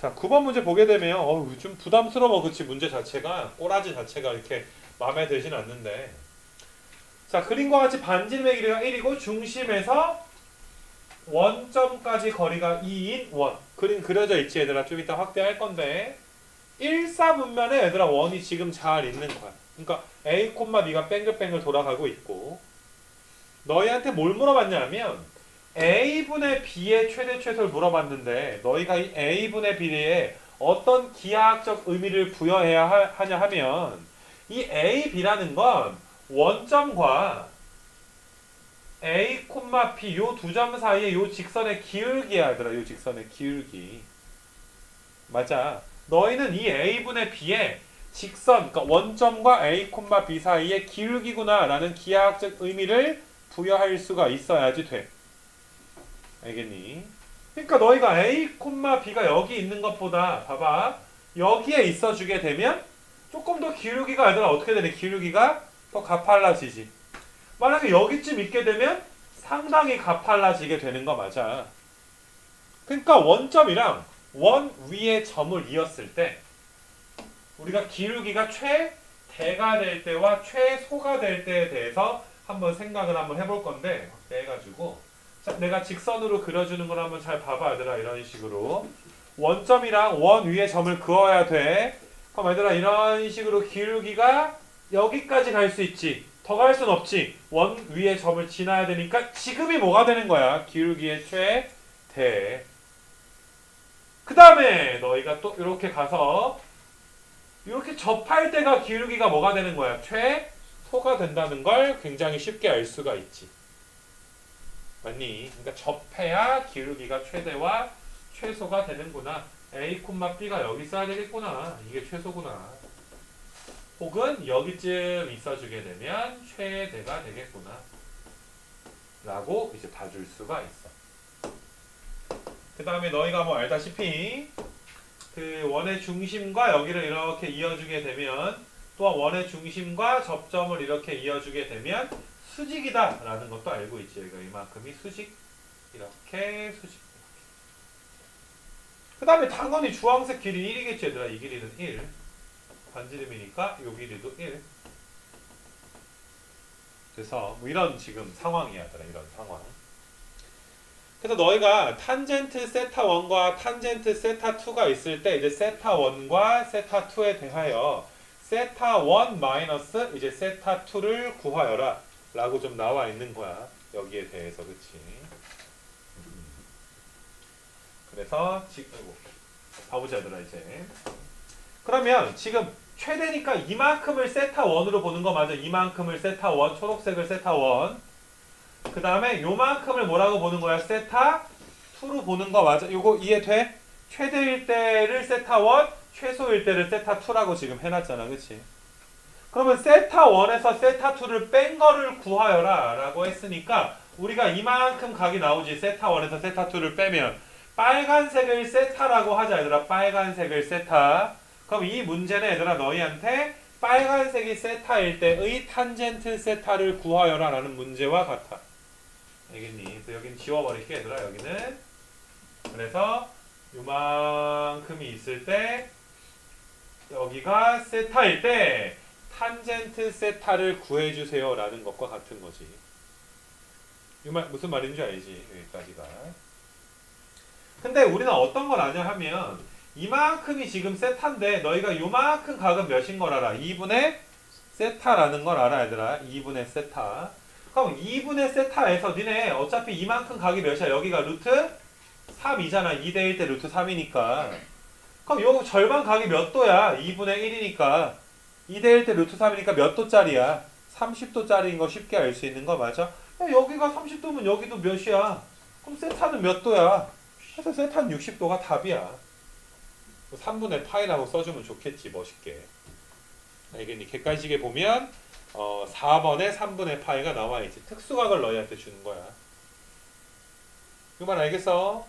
자, 9번 문제 보게 되면 어우, 좀 부담스러워. 그치 문제 자체가 꼬라지 자체가 이렇게 마음에 들진 않는데. 자, 그림과 같이 반지름의 길이가 1이고 중심에서 원점까지 거리가 2인 원. 그림 그려져 있지 얘들아. 좀 이따 확대할 건데. 1사분면에 얘들아 원이 지금 잘 있는 거야. 그러니까 A, B가 뱅글뱅글 돌아가고 있고 너희한테 뭘 물어봤냐면 A분의 B의 최대 최소를 물어봤는데 너희가 이 A분의 B에 어떤 기하학적 의미를 부여해야 하- 하냐 하면 이 A, B라는 건 원점과 A, B 요 두 점 사이에 요 직선의 기울기야 얘들아 요 직선의 기울기. 맞아. 너희는 이 A분의 B에 직선 그러니까 원점과 A, B 사이의 기울기구나 라는 기하학적 의미를 부여할 수가 있어야지 돼 알겠니? 그러니까 너희가 A, B가 여기 있는 것보다 봐봐. 여기에 있어 주게 되면 조금 더 기울기가 얘들아 어떻게 되냐 기울기가 더 가팔라지지. 만약에 여기쯤 있게 되면 상당히 가팔라지게 되는 거 맞아. 그러니까 원점이랑 원 위에 점을 이었을 때 우리가 기울기가 최대가 될 때와 최소가 될 때에 대해서 한번 생각을 한번 해볼 건데 해가지고 자, 내가 직선으로 그려주는 걸 한번 잘 봐봐 얘들아 이런 식으로. 원점이랑 원 위에 점을 그어야 돼. 그럼 얘들아 이런 식으로 기울기가 여기까지 갈 수 있지. 더 갈 순 없지. 원 위에 점을 지나야 되니까 지금이 뭐가 되는 거야? 기울기의 최대. 그 다음에 너희가 또 이렇게 가서 이렇게 접할 때가 기울기가 뭐가 되는 거야? 최소가 된다는 걸 굉장히 쉽게 알 수가 있지 맞니? 그러니까 접해야 기울기가 최대와 최소가 되는구나. A, B가 여기 있어야 되겠구나. 이게 최소구나. 혹은 여기쯤 있어주게 되면 최대가 되겠구나. 라고 이제 봐줄 수가 있어. 그 다음에 너희가 뭐 알다시피 그 원의 중심과 여기를 이렇게 이어주게 되면 또한 원의 중심과 접점을 이렇게 이어주게 되면 수직이다 라는 것도 알고 있지. 여기가 이만큼이 수직. 이렇게 수직. 그 다음에 당연히 주황색 길이 1이겠지 얘들아. 이 길이는 1 반지름이니까 이 길이도 1 그래서 뭐 이런 지금 상황이야 얘들아. 이런 상황. 그래서 너희가 탄젠트 세타 1과 탄젠트 세타 2가 있을 때 이제 세타 1과 세타 2에 대하여 세타 1 마이너스 이제 세타 2를 구하여라 라고 좀 나와 있는 거야. 여기에 대해서 그치? 그래서 지금 봐보자 얘들아 이제. 그러면 지금 최대니까 이만큼을 세타 1으로 보는 거 맞아. 이만큼을 세타 1 초록색을 세타 1 그 다음에 요만큼을 뭐라고 보는 거야? 세타 2로 보는 거 맞아. 요거 이해 돼? 최대일 때를 세타 1 최소일 때를 세타 2라고 지금 해놨잖아 그치? 그러면 세타 1에서 세타 2를 뺀 거를 구하여라 라고 했으니까 우리가 이만큼 각이 나오지 세타 1에서 세타 2를 빼면. 빨간색을 세타라고 하자 얘들아. 빨간색을 세타. 그럼 이 문제는 얘들아 너희한테 빨간색이 세타일 때의 탄젠트 세타를 구하여라 라는 문제와 같아. 알겠니? 그래서 여긴 지워버릴게 얘들아 여기는. 그래서 요만큼이 있을 때 여기가 세타일 때 탄젠트 세타를 구해주세요 라는 것과 같은 거지. 이말 무슨 말인지 알지? 여기까지가. 근데 우리는 어떤 걸 아냐 하면 이만큼이 지금 세타인데 너희가 요만큼 각은 몇인 걸 알아? 2분의 세타라는 걸 알아 얘들아? 2분의 세타. 그럼 2분의 세타에서 니네 어차피 이만큼 각이 몇이야? 여기가 루트 3이잖아. 2대1 때 루트 3이니까 그럼 요거 절반 각이 몇 도야 2분의 1이니까 2대1 때 루트 3이니까 몇 도짜리야? 30도짜리인 거 쉽게 알 수 있는 거 맞아? 야, 여기가 30도면 여기도 몇이야? 그럼 세타는 몇 도야? 그래서 세타는 60도가 답이야. 3분의 파이라고 써주면 좋겠지 멋있게. 알겠니? 객관식에 보면 어, 4번에 3분의 파이가 나와 있지. 특수각을 너희한테 주는 거야. 그 말 알겠어?